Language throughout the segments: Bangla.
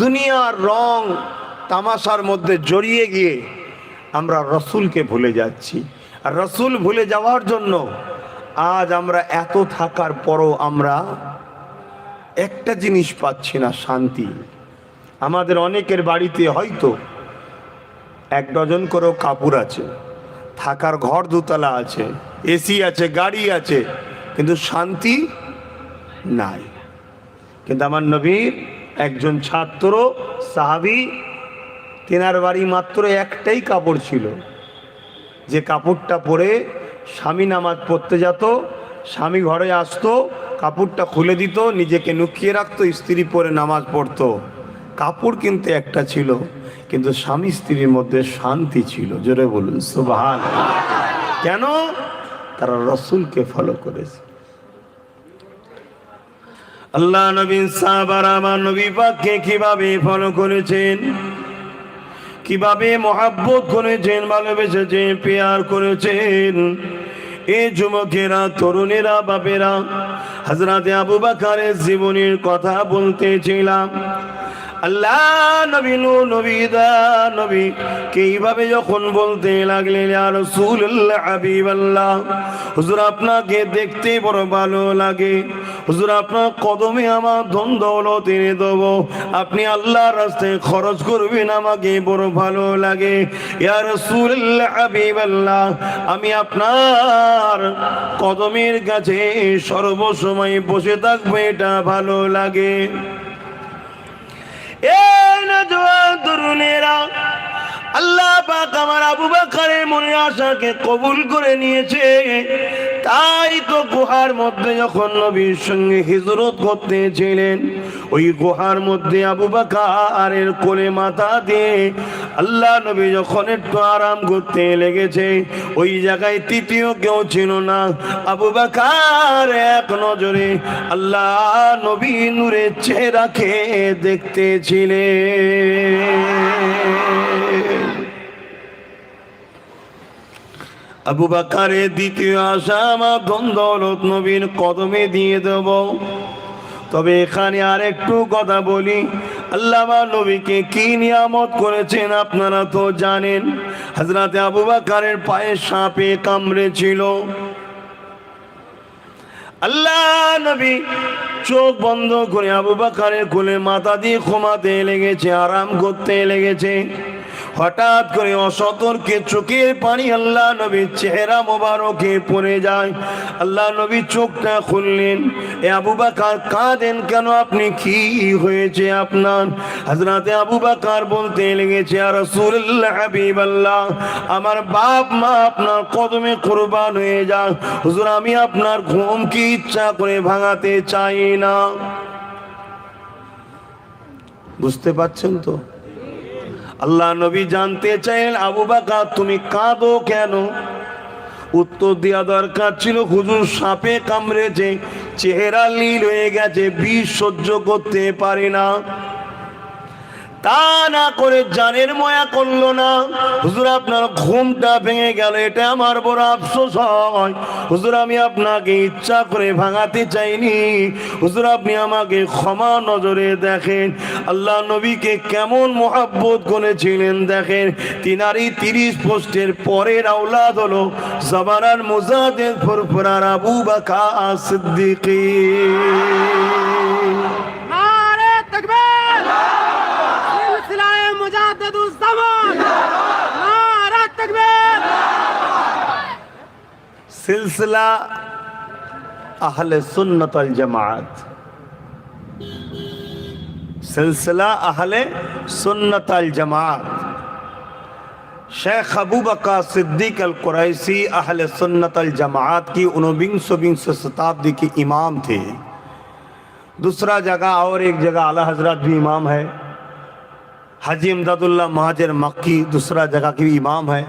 দুনিয়ার রং তামাশার মধ্যে জড়িয়ে গিয়ে আমরা রসুলকে ভুলে যাচ্ছি। আর রসুল ভুলে যাওয়ার জন্য আজ আমরা এত থাকার পরও আমরা একটা জিনিস পাচ্ছি না, শান্তি। আমাদের অনেকের বাড়িতে হয়তো এক ডজন করেও কাপড় আছে, থাকার ঘর দুতলা আছে এসি আছে, গাড়ি আছে, কিন্তু শান্তি নাই। কিন্তু আমার নবীর একজন ছাত্র, সাহাবি, তেনার বাড়ি মাত্র একটাই কাপড় ছিল। যে কাপড়টা পরে স্বামী নামাজ পড়তে যেত, স্বামী ঘরে আসতো, কাপড়টা খুলে দিত, নিজেকে লুকিয়ে রাখতো, স্ত্রী পরে নামাজ পড়তো। কাপড় কিন্তু একটা ছিল, কিন্তু স্বামী স্ত্রীর মধ্যে শান্তি ছিল, জোরে বলুন সুবাহান কেন? তারা রসুলকে ফলো করেছে। আল্লাহ নবীন সাহাবার আমার নবী পাককে কীভাবে ফলো করেছেন? কীভাবে মহাব্বত করেছেন, ভালোবেসেছেন, পেয়ার করেছেন? এই যুবকেরা, তরুণেরা, বাপেরা হাজরাতে আবু বাকারের জীবনের কথা বলতেছিলাম আল্লাহ নবী নু নবী দা নবী। এইভাবে যখন বলতে লাগলেন আর রাসূলুল্লাহ, হাবিবাল্লাহ, হুজুর আপনাকে দেখতে বড় ভালো লাগে। হুজুর আপনার কদমে আমার ধন দৌলত এনে দেব। আপনি আল্লাহর রাস্তায় খরচ করবেন, আমাকে বড় ভালো লাগে। ইয়া রাসূলুল্লাহ, হাবিবাল্লাহ, আমি আপনার কদমের কাছে সর্বসময় বসে থাকব, এটা ভালো লাগে। এই নজওয়ান তরুণেরা আল্লাহ পাক আমার আবু বাকারের মনে আশাকে কবুল করে নিয়েছে। তাই তো গুহার মধ্যে যখন নবীর সঙ্গে হিজরত করতেছিলেন ওই গুহার মধ্যে আবু বাকারের কোলে মাথা দিয়ে আল্লাহ নবী যখন একটু আরাম করতে লেগেছে, ওই জায়গায় তৃতীয় কেউ ছিল না। আবু বাকার এক নজরে আল্লাহ নবী নূরের চেহারাকে দেখতেছিলেন আবু বাকারের দ্বিতীয় আশা আমার দ্বন্দ্বলত নবীর কদমে দিয়ে দেব। তবে এখানে আর একটু কথা বলি। আল্লাহ নবীকে কি নিয়ামত করেছেন আপনারা তো জানেন। হাজরাতে আবু বাকারের পায়ে সাপে কামড়েছিল আল্লাহ নবী চোখ বন্ধ করে আবু বাকারের কোলে মাথা দিয়ে ঘুমাতে লেগেছে, আরাম করতে লেগেছে। হঠাৎ করে অসতর্কে চোখের পানি আল্লাহ নবীর চেহারা মোবারকে পড়ে যায়। আল্লাহ নবী চোখটা খুললেন। এ আবু বাকার কাঁদেন, কেন আপনি কি হয়েছে আপনার? হাজরাতে আবু বাকার বলতে লেগেছে আর রসুল্লাহ আমার বাপ মা আপনার কদমে কোরবান হয়ে যান হুজুর, আমি আপনার ঘুম কি ইচ্ছা করে ভাঙাতে চাই না? বুঝতে পারছেন তো? আল্লাহ নবী জানতে চাইলেন, আবু বাকা তুমি কাঁদো কেন? উত্তর দেওয়া দরকার ছিল, হুজুর, সাপে কামড়েছে, চেহারা লীল হয়ে গেছে, বিষ সহ্য করতে পারে না। তা না করে জানের ময়া করল না। হুজুর, আপনার ঘুমটা ভেঙে গেল, এটা আমার বড় আফসোস হয়। হুজুর, আমি আপনাকে ইচ্ছা করে ভাঙাতে চাইনি। হুজুর, আপনি আমাকে ক্ষমা নজরে দেখেন। আল্লাহ নবীকে কেমন মোহাব্বত করেছিলেন দেখেন। তিনারই তিরিশ পোস্টের পরের আওলাদ হলো জবানার মুজাদের ফুরফুরার আবু বাকা সিদ্দিকী। सिलसिला अहल सुन्नत जमात सिलसिला अहल सुन्नत जमात शेख अबू सिद्दीक अल कुरैसी अहल सुन्नत जमात की उनविंश शताब्दी के इमाम थे। दूसरा जगह और एक जगह आला हज़रत भी इमाम है। हाजी इमदादुल्ला महाजर मक्की दूसरा जगह के इमाम है।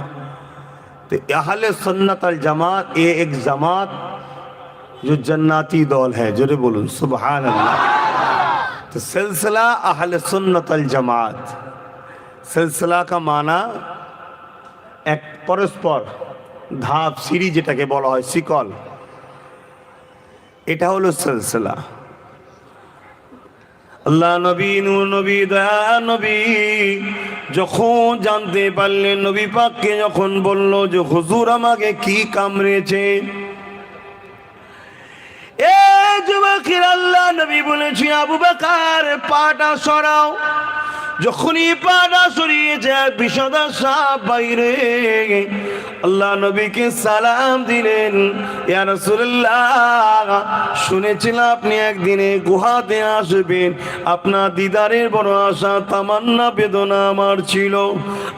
तो अहल सुन्नत अल जमात ये एक जमात जो जन्नाती दौल है जोरे बोलूँ सुबहान अल्लाह तो सिलसिला अहल सुन्नत अल जमात सिलसिला का माना এক পরস্পর ধাপ সিঁড়ি যেটাকে বলা হয় শিকল এটা হলো সিলসিলা আল্লাহ নবী নূর নবী দয়া নবী যখন জানতে পারলেন নবী পাককে, যখন বলল যে, হুজুর আমাকে কি কামড়েছে? এ যুবকের আল্লাহ নবী বলেছি আবু বাকার, পাটা সরাও। যখনই পাটা সরিয়েছে বিষদা সাপ বাইরে। আল্লাহ নবীকে সালাম দিলেন, ইয়া শুনেছিলাম আপনি একদিনে গুহাতে আসবেন। আপনার দিদারের বড় আশা, তামান্না বেদনা আমার ছিল।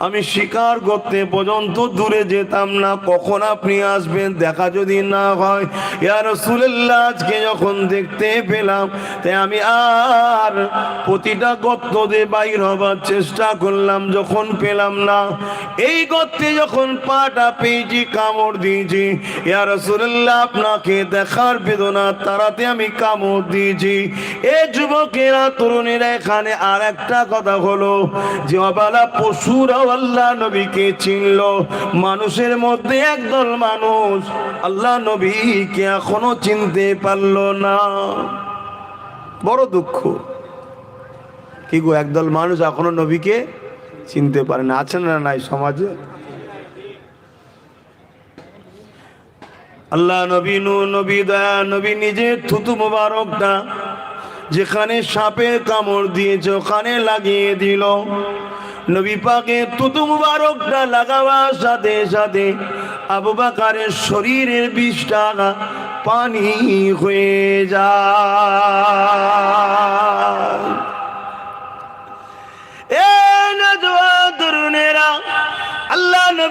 আমি শিকার করতে পর্যন্ত দূরে যেতাম না। কখন আপনি আসবেন দেখা যদি না হয়? ইয়া আজকে যখন দেখতে পেলাম, তাই আমি আর প্রতিটা গর্ত দিয়ে বাইর হবার চেষ্টা করলাম, যখন পেলাম না। এই গর্তে যখন পাটা পেয়েছি, কামড় দিয়েছি। ইয়া রাসূলুল্লাহ, আপনাকে দেখার বেদনা, তারাতে আমি কামড় দিয়েছি। এ যুবকেরা, তরুণীরা এখানে আর একটা কথা হলো যে, অবালা পশুরাও আল্লাহ নবীকে চিনল। মানুষের মধ্যে একদল মানুষ আল্লাহ নবীকে এখনও চিনতে পারল না। বড় দুঃখ। কি গো, একদল মানুষ এখনও নবীকে চিনতে পারে না আছেন না নাই সমাজে? আল্লাহ নবী নু নবী দয়া, নবী নিজে থুতু মোবারকটা যেখানে সাপের কামড় দিয়েছে, ওখানে লাগিয়ে দিল। নবী পাকে তুতু মুবারকটা লাগাবার সাথে সাথে আবু বাকারের শরীরের বিষটা পানি হয়ে যায়।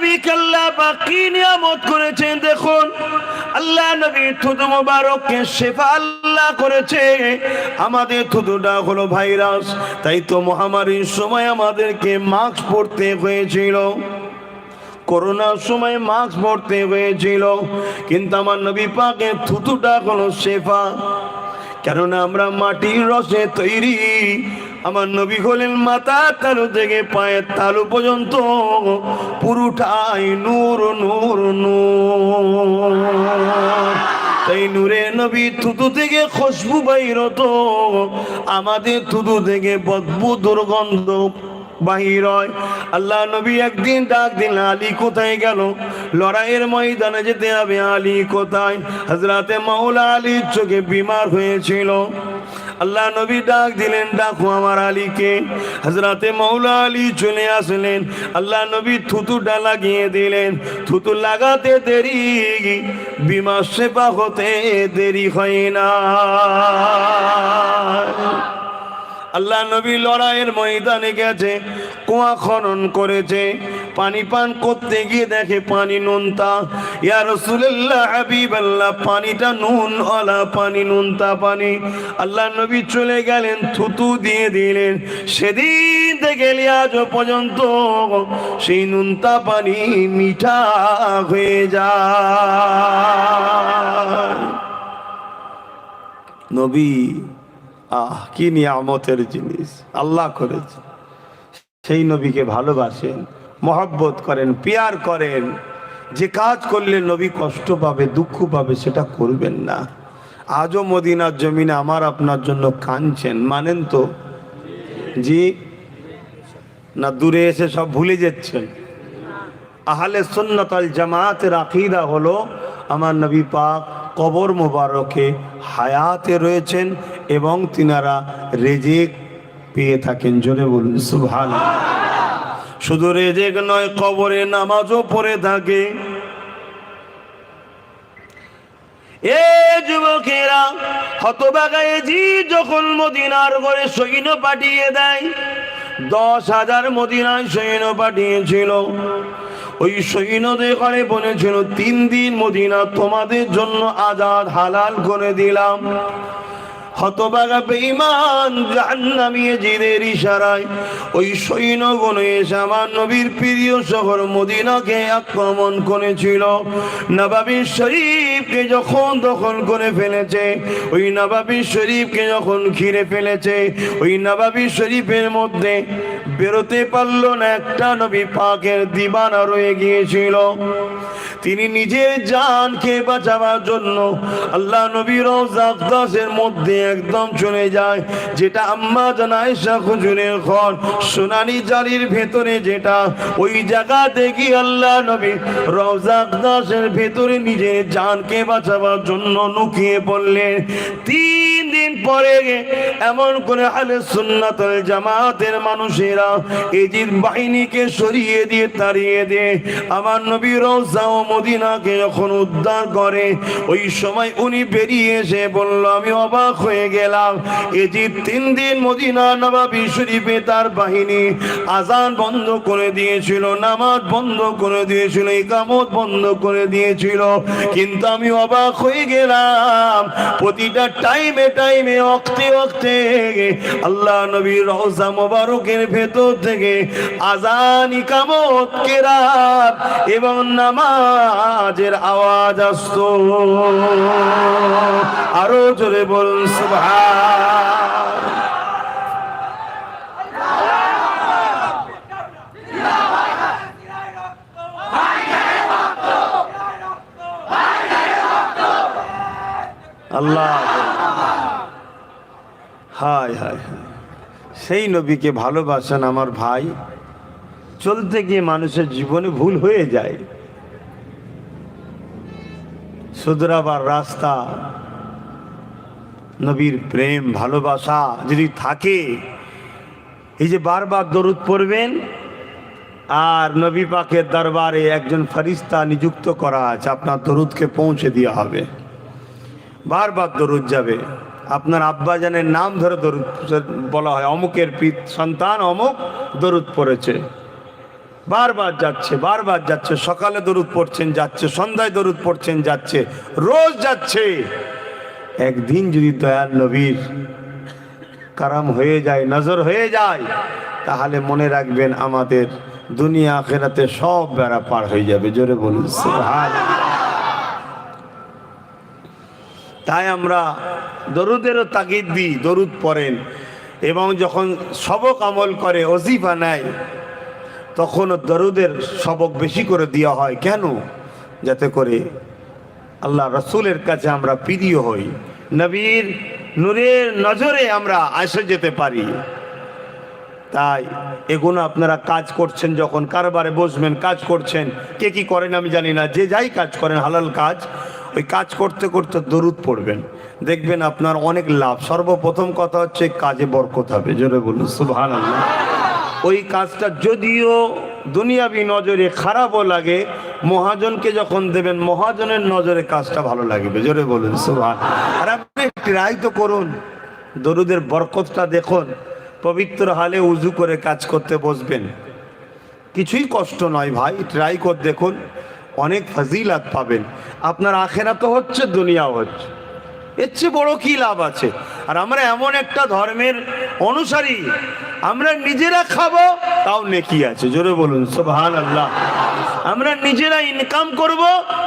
আল্লাহ নবী বাকি নিয়ামত করেছেন দেখুন। আল্লাহ নবী থুতু মোবারককে শেফা আল্লাহ করেছে। আমাদের থুতুটা হলো ভাইরাস, তাই তো মহামারীর সময় আমাদেরকে মাস্ক পরতে হয়েছিল। করোনার সময় মাস্ক পরতে হয়েছিল, কিন্তু আমার নবী পাকে থুতুটা হলো শেফা। কেননা আমরা মাটির রসে তৈরি আমার নবী হলেন মাথা তালু থেকে পায়ের তালু পর্যন্ত পুরুটাই নূর নূর নূর। তাই নূরে নবী থুতু থেকে খুশবু বাইরত, আমাদের থুতু থেকে বদবু দুর্গন্ধ বাহির হয়। আল্লাহ নবী একদিন ডাক দিন আলী কোথায় গেল? লড়াইয়ের ময়দানে যেতে হবে, আলী কোথায়? হজরতে মাওলা আলীর চোখে বিমার হয়েছিল। আল্লাহ নবী ডাক দিলেন, ডাকু আমার আলীকে। হাজরাতে মৌলা আলী চলে আসলেন। আল্লাহ নবী থুতুটা লাগিয়ে দিলেন। থুতু লাগাতে দেরি, বিমা সেবা হতে দেরি হয় না। আল্লাহ নবী লড়াইয়ের ময়দানে গেছে, কুয়া খনন করেছে, পানি পান করতে গিয়ে দেখে পানি নুনতা। ইয়া রাসূলুল্লাহ হাবিবাল্লাহ, পানিটা নুন ওলা পানি নুনতা, পানি। আল্লাহ নবী চলে গেলেন, থুতু দিয়ে দিলেন। সেদিন থেকে আজ পর্যন্ত, সেই নুনতা, পানি মিঠা হয়ে যায়। নবী আহ, কি নিয়ামতের জিনিস। আল্লাহ করেছে। সেই নবীকে ভালোবাসেন, মহব্বত করেন, পিয়ার করেন। যে কাজ করলে নবী কষ্ট পাবে, দুঃখ পাবে, সেটা করবেন না। আজও মদিনার জমিনে আমার আপনার জন্য কাঁদছেন। মানেন তো? জি? না, দূরে এসে সব ভুলে যাচ্ছেন। আহলে সুন্নতাল জামাতের আকিদা হলো, আমার নবী পাক কবর মোবারকে হায়াতে রয়েছেন এবং তিনারা রেজেক পেয়ে থাকেন। জোরে বলুন সুভান শুধু রেজেক নয়, কবরে নামাজও পড়ে থাকে। এ যুবকেরা হতবাগায় জি যখন মদিনার ঘরে সৈন্য পাঠিয়ে দেয়, দশ হাজার মদিনায় সৈন্য পাঠিয়েছিল। ওই সৈন্যদের করে বলেছিল তিন দিন মদিনা। তোমাদের জন্য আজাদ হালাল করে দিলাম। হতবাগা বেঈমান জাহান্নামী জিদের ইশারায়। ওই সৈন্যগণ এসে আমার নবীর প্রিয় শহর মদিনাকে আক্রমণ করেছিল। নবাবী শরীফকে যখন দখল করে ফেলেছে, ওই নবাবী শরীফকে যখন ঘিরে ফেলেছে, ওই নবাবী শরীফের মধ্যে বেরোতে পারল না, একটা নবী পাকের দিবানা রয়ে গিয়েছিল। তিনি নিজের জানকে বাঁচাবার জন্য আল্লাহ নবীর দাসের মধ্যে একদম চলে যায়। যেটা আম্মা জান আয়েশা হুজুরের ঘর। সোনানি জালির ভেতরে যেটা, ওই জায়গাতে গিয়ে আল্লাহ নবী। রওজাক দাসের ভেতরে নিজের জানকে বাঁচাবার জন্য লুকিয়ে পড়লেন। তিন দিন পরে এমন করে হালে সুন্নাতুল জামাতের মানুষেরা এজিদ বাহিনীকে সরিয়ে দিয়ে তাড়িয়ে দে আমার নবী রওজা ও মদিনাকে যখন উদ্ধার করে, ওই সময় উনি বেরিয়ে এসে বলল, আমি অবাক হয়ে গেলাম। এজিদ তিন দিন মদিনা নবাবী শরীফে তার বাহিনী আজান বন্ধ করে দিয়েছিল, নামাজ বন্ধ করে দিয়েছিল, ইকামত বন্ধ করে দিয়েছিল। কিন্তু আমি অবাক হয়ে গেলাম, প্রতিটা টাইমে টাইমে, অক্তে অক্তে আল্লাহ নবীর রওজা মোবারকের ভেতর থেকে আজান, ইকামত, কেরাত এবং নামাজের আওয়াজ আসতো। আরও জোরে বলুন আল্লাহ। সেই নবীকে ভালোবাসেন আমার ভাই। চলতে গিয়ে মানুষের জীবনে ভুল হয়ে যায়। শুধরাবার রাস্তা নবীর প্রেম, ভালোবাসা যদি থাকে, এই যে বারবার দরুদ পড়বেন, আর নবী পাকের দরবারে একজন ফরিস্তা নিযুক্ত করা আছে, আপনার দরুদকে পৌঁছে দেওয়া হবে। বারবার দরুদ যাবে। আপনার আব্বাজানের নাম ধরে দরুদ বলা হয়, অমুকের পিত সন্তান অমুক দরুদ পড়েছে। বারবার যাচ্ছে বারবার যাচ্ছে, সকালে দরুদ পড়ছেন, যাচ্ছে, সন্ধ্যায় দরুদ পড়ছেন, যাচ্ছে, রোজ যাচ্ছে। একদিন যদি দয়াল নবীর কারাম হয়ে যায়, নজর হয়ে যায়, তাহলে মনে রাখবেন আমাদের দুনিয়া আখেরাতে সব বেড়া পার হয়ে যাবে। জোরে বলুন। তাই আমরা দরুদেরও তাগিদ দিই, দরুদ পড়েন। এবং যখন সবক আমল করে, অজিফা নেয়, তখনও দরুদের সবক বেশি করে দেওয়া হয়। কেন? যাতে করে আল্লাহ রসুলের কাছে আমরা প্রিয় হই। নবীর নূরের নজরে আমরা আসে যেতে পারি। তাই এগুলো আপনারা কাজ করছেন যখন কারবারে বসবেন, কাজ করছেন, কে কি করেন আমি জানি না, যে যাই কাজ করেন, হালাল কাজ, ওই কাজ করতে করতে দরুদ পড়বেন। দেখবেন আপনার অনেক লাভ। সর্বপ্রথম কথা হচ্ছে কাজে বরকত হবে। জোরে বলুন সুবহান ওই কাজটা যদিও দুনিয়াবি নজরে খারাপও লাগে, মহাজনকে যখন দেবেন, মহাজনের নজরে কাজটা ভালো লাগবে। জোরে বলুন, সুবহান। আর আপনি ট্রাই তো করুন, দরুদের বরকতটা দেখুন, পবিত্র হালে উজু করে কাজ করতে বসবেন। কিছুই কষ্ট নয় ভাই ট্রাই কর, দেখুন, অনেক ফাজিলাত পাবেন। আপনার আখেরা তো হচ্ছে, দুনিয়াও হচ্ছে। এর চেয়ে বড় কি লাভ আছে? আর আমরা এমন একটা ধর্মের অনুসারী, আমরা নিজেরা খাব, তাও নেকি আছে। জোরে বলুন সুবহান আল্লাহ আমরা নিজেরা ইনকাম করব,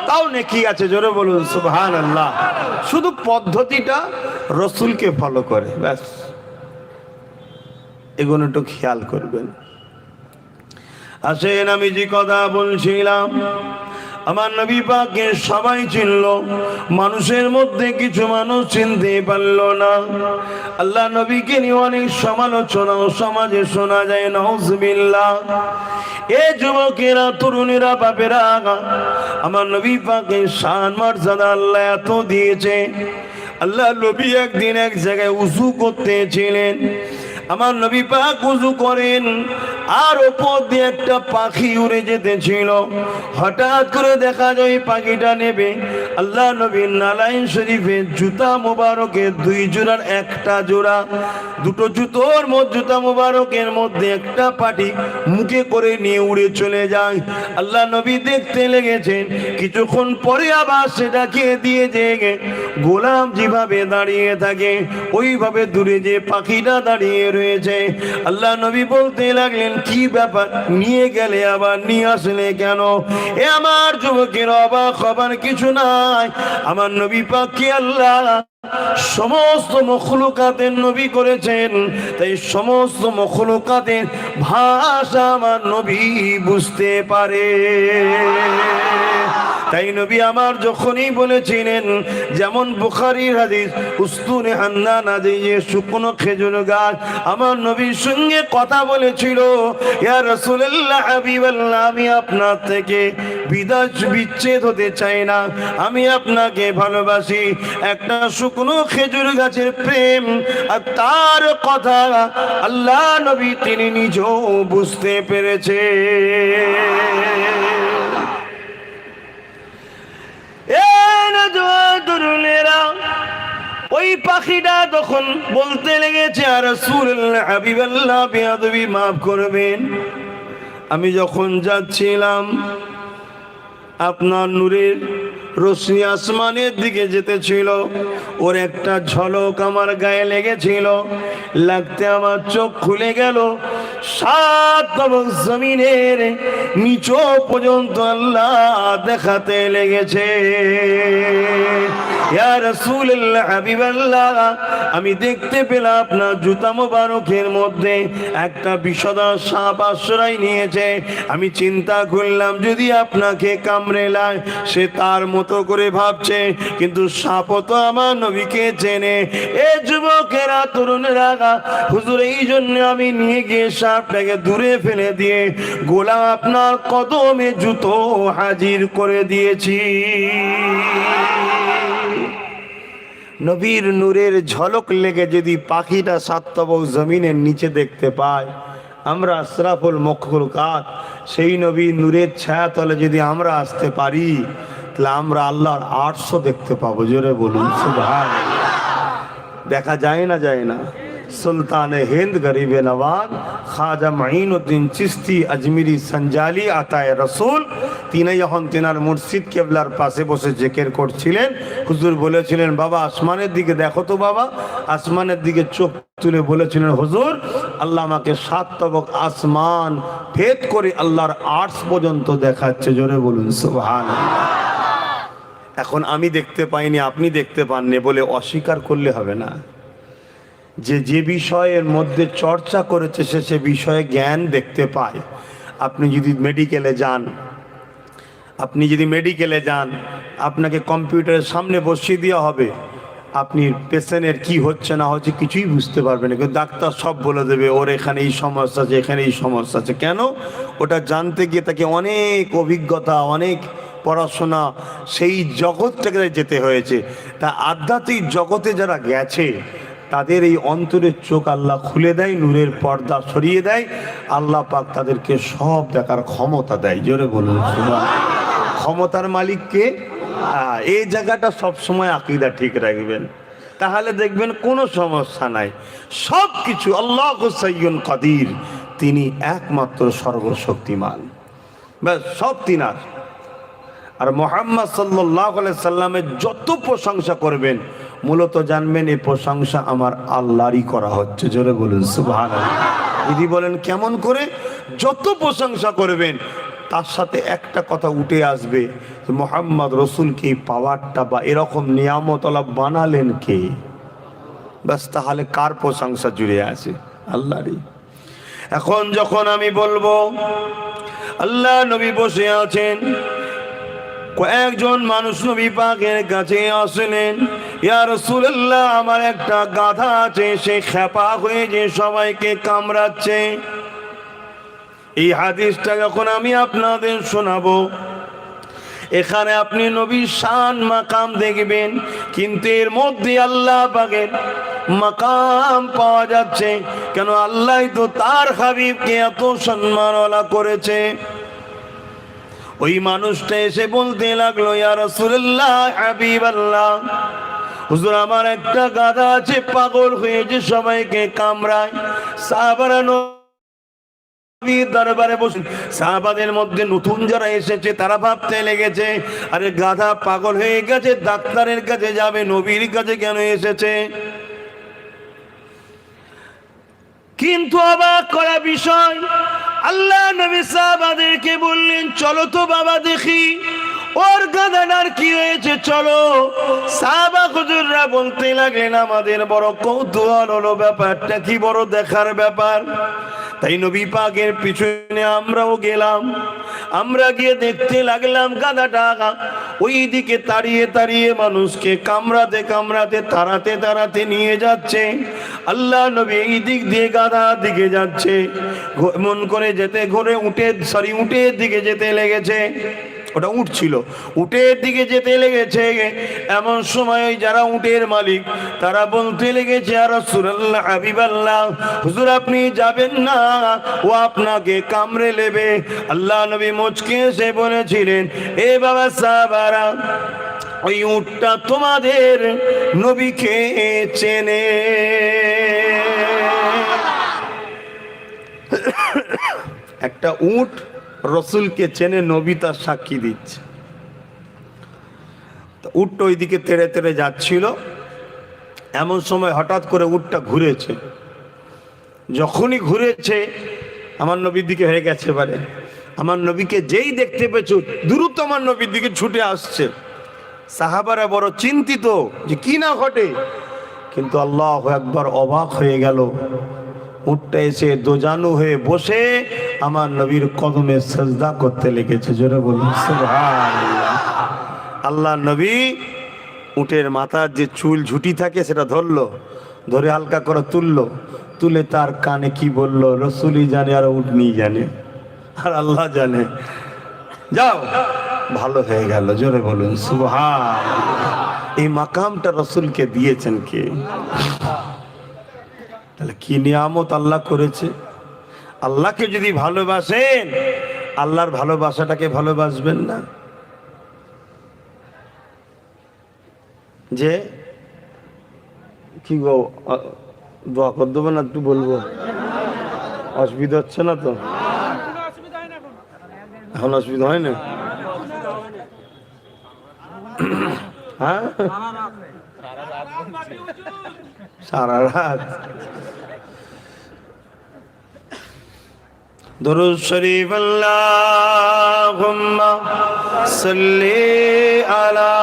তাও নেকি আছে। জোরে বলুন সুবহান আল্লাহ শুধু পদ্ধতিটা রসুলকে ফলো করে, ব্যাস। এগুলো একটু খেয়াল করবেন। আসেন আমি যে কথা বলছিলাম আমার নবী পাকে সবাই চিনল, মানুষের মধ্যে কিছু মানুষ চিনতে পারল না। আল্লাহ নবীকে নিয়ে অনেক সমালোচনাও সমাজে শোনা যায় নজবিল্লা এ যুবকেরা, তরুণেরা, বাপেরা আমার নবী পাকে শান, মর্যাদা আল্লাহ এত দিয়েছে। আল্লাহ নবী একদিন এক জায়গায় উঁচু করতেছিলেন। আমার নবী পাক উজু করেন আর ওপর দিয়ে একটা পাখি উড়ে যেতেছিল হঠাৎ করে দেখা যায় পাখিটা নেবে। আল্লাহ নবীর নালাইন শরীফের জুতা মোবারকের দুই জোড়ার একটা জোড়া। দুটো জুতোর জুতা মোবারকের মধ্যে একটা পাটি মুখে করে নিয়ে উড়ে চলে যায়। আল্লাহ নবী দেখতে লেগেছেন। কিছুক্ষণ পরে আবার সেটাকে দিয়ে জেগে গোলাম যেভাবে দাঁড়িয়ে থাকে, ওইভাবে দূরে যে পাখিটা দাঁড়িয়ে রয়েছে। আল্লাহ নবী বলতে লাগলেন কি ব্যাপার? নিয়ে গেলে আবার নিয়ে আসলে কেন? এ আমার যুবকের অবাক হবার কিছু নাই। আমার নবী পাখি আল্লাহ সমস্ত মখলুকাতের নবী করেছেন। তাই সমস্ত মখলুকাতের ভাষা আমার নবী বুঝতে পারে। তাই নবী আমার যখনই বলেছিলেন, যেমন বুখারির হাদিস, উস্তুনে হান্নান আদি যে শুকনো খেজুর গাছ। আমার নবীর সঙ্গে কথা বলেছিল, ইয়া রাসূলুল্লাহ হাবিবাল্লাহ, আমি আপনার থেকে বিদায় বিচ্ছেদ হতে চাই না। আমি আপনাকে ভালোবাসি। একটা শুকনো খেজুর গাছের প্রেম। আর তার কথা আল্লাহ নবী তিনি নিজেও বুঝতে পেরেছে। ওই পাখিটা তখন বলতে লেগেছে আর রাসূলুল্লাহ, হাবিবাল্লাহ, বেয়াদবি মাফ করবেন। আমি যখন যাচ্ছিলাম, আপনার নূরের রশ্মি আসমানের দিকে যেতেছিল ওর একটা ঝলক আমার গায়ে লেগেছিল। লাগতে আমার চোখ খুলে গেল। সাত জমিনের নিচ পর্যন্ত আল্লাহ দেখাতে লেগেছে। আমি দেখতে পেলাম আপনার জুতা মোবারকের মধ্যে একটা বিষদা সাপ আশ্রয় নিয়েছে। আমি চিন্তা করলাম, যদি আপনাকে কামড়ে লায়, সে তার মতো করে ভাবছে, কিন্তু সাপও তো আমার নবীকে চেনে। এ যুবকেরা, তরুণেরা, হুজুর এই জন্য আমি নিয়ে গিয়ে সাপটাকে দূরে ফেলে দিয়ে গোলাম আপনার কদমে জুতো হাজির করে দিয়েছি। নবীর নূরের ঝলক লেগে যদি পাখিটা সাতবক জমিনের নিচে দেখতে পায়, আমরা আশরাফুল মখুল কাত সেই নবীর নূরের ছায়া তলে যদি আমরা আসতে পারি তাহলে আমরা আল্লাহর আটশো দেখতে পাবো। জোরে বলুন দেখা যায় না যায় না। সুলতান হিন্দ গরিবে নওয়াজ খাজা মাইনুদ্দিন চিস্তি আজমিরি সঞ্জালি আতায় রসুল তিনি যখন তেনার মুর্শিদ কেবলার পাশে বসে জেকের করছিলেন। হুজুর বলেছিলেন, বাবা, আসমানের দিকে দেখো তো বাবা। আসমানের দিকে চোখ তুলে বলেছিলেন, হুজুর, আল্লাহ আমাকে সাত তবক আসমান ভেদ করে আল্লাহর আর্টস পর্যন্ত দেখাচ্ছে। জোরে বলুন সুবহান এখন আমি দেখতে পাইনি, আপনি দেখতে পাননি বলে অস্বীকার করলে হবে না। যে যে বিষয়ের মধ্যে চর্চা করেছে সে সে বিষয়ে জ্ঞান দেখতে পায়। আপনি যদি মেডিকেলে যান, আপনি যদি মেডিকেলে যান, আপনাকে কম্পিউটারের সামনে বসিয়ে দেওয়া হবে। আপনি পেশেন্টের কি হচ্ছে না হচ্ছে কিছুই বুঝতে পারবেন না। কিন্তু ডাক্তার সব বলে দেবে, ওর এখানে এই সমস্যা আছে এখানে এই সমস্যা আছে। কেন? ওটা জানতে গিয়ে তাকে অনেক অভিজ্ঞতা, অনেক পড়াশোনা, সেই জগৎ থেকে যেতে হয়েছে। তা আধ্যাত্মিক জগতে যারা গেছে, তাদের এই অন্তরের চোখ আল্লাহ খুলে দেয়, নূরের পর্দা সরিয়ে দেয়, আল্লাহ পাক তাদেরকে সব দেখার ক্ষমতা দেয়। জোরে বলুন। ক্ষমতার মালিককে এই জায়গাটা সব সময় আকিদা ঠিক রাখবেন। তাহলে দেখবেন কোনো সমস্যা নাই। সব কিছু আল্লাহ সৈয়ন কাদির। তিনি একমাত্র সর্বশক্তিমান। ব্যাস, সব তিনার আর মোহাম্মদ সাল্লাহ সাল্লামের যত প্রশংসা করবেন, মূলত জানবেন এই প্রশংসা আমার আল্লাহরই করা হচ্ছে। জোরে বলুন দিদি বলেন, কেমন করে? যত প্রশংসা করবেন, তার সাথে একটা কথা উঠে আসবে, মোহাম্মদ রসুলকে পাওয়ারটা বা এরকম নিয়ামতলা বানালেন কে? ব্যাস, তাহলে কার প্রশংসা জুড়ে আছে? আল্লাহরই। এখন যখন আমি বলব, আল্লাহ নবী বসে আছেন কয়েকজন মানুষ নবী পাকের কাছে আসলেন, ইয়া রাসূলুল্লাহ, আমার একটা গাধা আছে, সে খেপা হয়ে যে সবাইকে কামড়াচ্ছে। এই হাদিসটা যখন আমি আপনাদের শোনাবো, এখানে আপনি নবীর শান মাকাম দেখবেন, কিন্তু এর মধ্যে আল্লাহ পাকের মাকাম পাওয়া যাচ্ছে। কেন আল্লাহ তো তার হাবিবকে এত সম্মানওয়ালা করেছে। ওই মানুষটা এসে বলতে লাগল, ইয়া আমার একটা গাধা আছে, পাগল হয়েছে সবাইকে কামড়ায়। দরবারে বসে সাহাবাদের মধ্যে নতুন যারা এসেছে, তারা ভাবতে লেগেছে, আরে গাধা পাগল হয়ে গেছে, ডাক্তারের কাছে যাবে, নবীর কাছে কেন এসেছে? কিন্তু অবাক করা বিষয়, আল্লাহ নবী সাহাবাদেরকে বললেন, চলো তো বাবা দেখি, ওর গাদানার কি হয়েছে, চলো। সাহাবা হুজুররা বলতে লাগলেন, আমাদের বড় কৌতূহল হলো ব্যাপারটা, কি বড় দেখার ব্যাপার? তাই নবী পাকের পিছনে আমরাও গেলাম। আমরা গিয়ে দেখতে লাগলাম গাদাটা ওই দিকে তাড়িয়ে তাড়িয়ে মানুষকে কামড়াতে কামড়াতে, তাড়াতে তাড়াতে নিয়ে যাচ্ছে। আল্লাহ নবী এই দিক দিয়ে গাধা দিকে যাচ্ছে। মন করে যেতে, ঘরে উঠে, সরি, উঠে দিকে যেতে লেগেছে। ওটা উঠ ছিল। উটের দিকে যেতে লেগেছে, এমন সময় যারা উটের মালিক, তারা বলতে লেগেছে আর সুরাল্লাহ হুজুর, আপনি যাবেন না, ও আপনাকে কামড়ে নেবে। আল্লাহ নবী মুচকে এসে বলেছিলেন, এ বাবা সাহাবারা, ওই উটটা তোমাদের নবীকে চেনে। একটা উট রসুলকে চেনে নবী তার সাক্ষী দিচ্ছে। উটটা ওইদিকে তেড়ে তেড়ে যাচ্ছিল। এমন সময় হঠাৎ করে উটটা ঘুরেছে। যখনই ঘুরেছে, আমার নবীর দিকে হয়ে গেছে এবারে। আমার নবীকে যেই দেখতে পেয়েছ, দ্রুত আমার নবীর দিকে ছুটে আসছে। সাহাবারা বড় চিন্তিত যে কি না ঘটে। কিন্তু আল্লাহ একবার অবাক হয়ে গেল। উঠটা এসে দোজানু হয়ে বসে আমার নবীর কদমে সাজদা করতে লেগেছে। জোরে বলুন। আল্লাহ নবী উটের মাথার যে চুল ঝুটি থাকে সেটা ধরলো, ধরে হালকা করে তুললো, তুলে তার কানে কি বলল, রসুলই জানে আর উটনি জানে, আর আল্লাহ জানে। যাও, ভালো হয়ে গেল, জোরে বলুন সুবহান এই মাকামটা রসুলকে দিয়েছেন কে? তাহলে কি নিয়ামত আল্লাহ করেছে? আল্লাহকে যদি ভালোবাসেন, আল্লাহর ভালোবাসাটাকে ভালোবাসবেন না। যে, কি গো দোয়া করে দেবো না একটু বলব? অসুবিধা হচ্ছে না তো? এখন অসুবিধা হয় না হ্যাঁ? সারা রাত। দরুদ শরীফ আল্লাহুম্মা সাল্লি আলা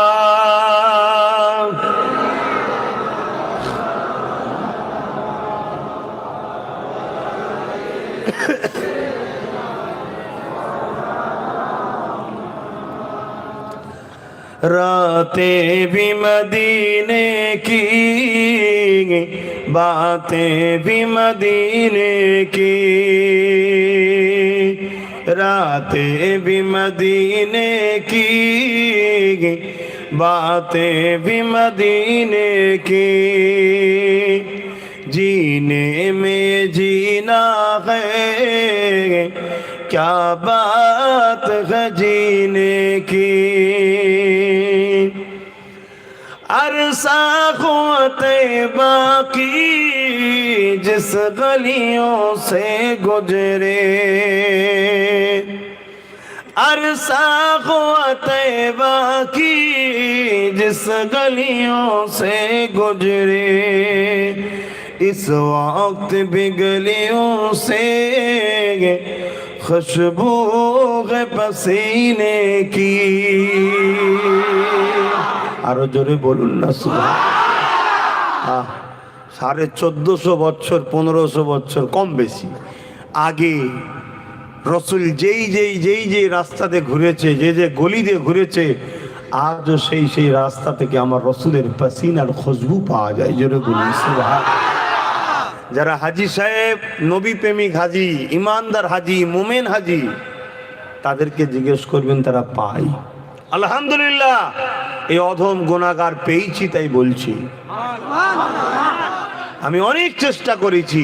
रातें भी मदीने की, बातें भी मदीने की। रातें भी मदीने की, बातें भी मदीने की। जीने में जीना है, क्या बात है जीने की? अरसा बाकी जिस गलियों से गुजरे अरसा बाकी जिस गलियों से गुजरे इस वक्त भी गलियों से खुशबू है पसीने की আরও জোরে বলুন না সাড়ে চোদ্দশো বছর, পনেরোশো বছর, কম বেশি। আগে রসুল যেই যেই যেই যেই রাস্তাতে ঘুরেছে, যে যে গলি দিয়ে ঘুরেছে, আজও সেই সেই রাস্তা থেকে আমার রসুলের পাসিনার খুশবু পাওয়া যায়। জোরে বলুন যারা হাজি সাহেব, নবী প্রেমিক হাজি, ইমানদার হাজি, মোমেন হাজি, তাদেরকে জিজ্ঞেস করবেন, তারা পায়। আলহামদুলিল্লাহ। এই অধম গুণাগার পেয়েছি তাই বলছি। আমি অনেক চেষ্টা করেছি।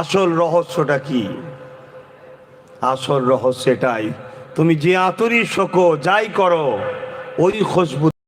আসল রহস্যটা কি? আসল রহস্য এটাই তুমি যে আতরি শোকো, যাই করো, ওই খুশবু